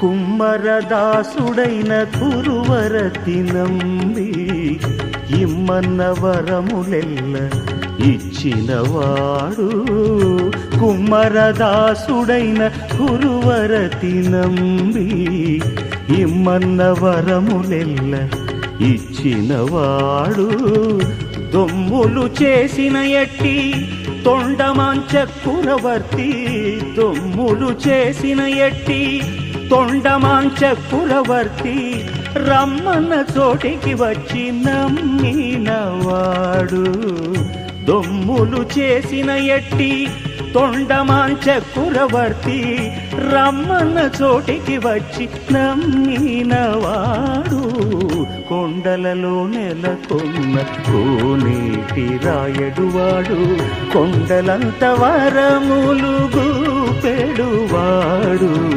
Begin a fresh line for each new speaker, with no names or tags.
కుమ్మరదాసుడైన కురువరతి నమ్మి ఇమ్మన్న వరములెల్ల ఇచ్చినవాడు. కుమ్మరదాసుడైన కురువరతి నంబి ఇమ్మన్న వరములెల్ల ఇచ్చినవాడు. దొమ్ములు చేసిన ఎట్టి తొండమాంచ కురవర్తి. దొమ్ములు చేసిన ఎట్టి తొండమాంచ కురవర్తి రమ్మన్న చోటికి వచ్చి నమ్మినవాడు. దొమ్ములు చేసిన ఎట్టి తొండమాంచ కురవర్తి రమ్మన్న చోటికి వచ్చి నమ్మినవాడు. కొండలలో నెలకొన్న కోనేటి రాయడువాడు కొండలంత వరములు గూపెడువాడు